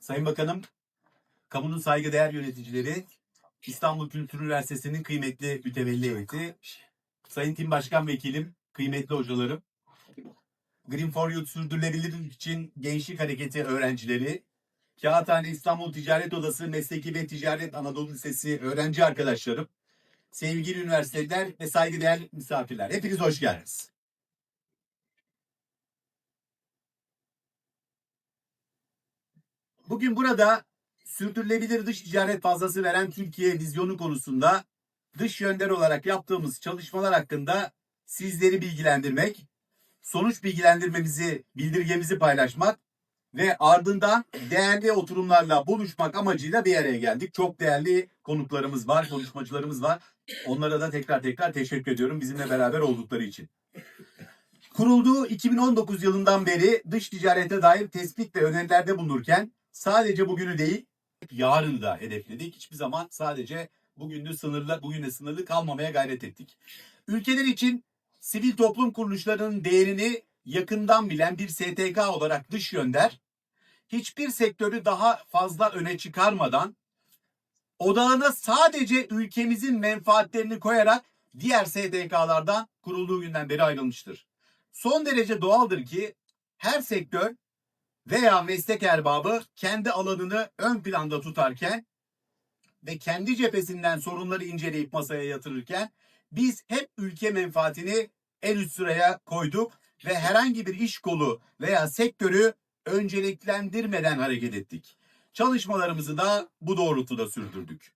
Sayın Bakanım, kamunun saygıdeğer yöneticileri, İstanbul Kültür Üniversitesi'nin kıymetli mütevelli heyeti, Sayın Tim Başkan Vekilim, kıymetli hocalarım, Green for Youth Sürdürülebilirlik için Gençlik Hareketi öğrencileri, Kağıthane İstanbul Ticaret Odası Mesleki ve Ticaret Anadolu Lisesi öğrenci arkadaşlarım, sevgili üniversiteler ve saygıdeğer misafirler. Hepiniz hoş geldiniz. Bugün burada sürdürülebilir dış ticaret fazlası veren Türkiye vizyonu konusunda dış yönder olarak yaptığımız çalışmalar hakkında sizleri bilgilendirmek, sonuç bilgilendirmemizi, bildirgemizi paylaşmak ve ardından değerli oturumlarla buluşmak amacıyla bir araya geldik. Çok değerli konuklarımız var, konuşmacılarımız var. Onlara da tekrar tekrar teşekkür ediyorum bizimle beraber oldukları için. Kurulduğu 2019 yılından beri dış ticarete dair tespit ve önerilerde bulunurken sadece bugünü değil, yarını da hedefledik. Hiçbir zaman sadece bugünü sınırlı, bugüne sınırlı kalmamaya gayret ettik. Ülkeler için sivil toplum kuruluşlarının değerini yakından bilen bir STK olarak dış yönder, hiçbir sektörü daha fazla öne çıkarmadan odağına sadece ülkemizin menfaatlerini koyarak diğer STK'lardan kurulduğu günden beri ayrılmıştır. Son derece doğaldır ki her sektör veya meslek erbabı kendi alanını ön planda tutarken ve kendi cephesinden sorunları inceleyip masaya yatırırken biz hep ülke menfaatini en üst sıraya koyduk ve herhangi bir iş kolu veya sektörü önceliklendirmeden hareket ettik. Çalışmalarımızı da bu doğrultuda sürdürdük.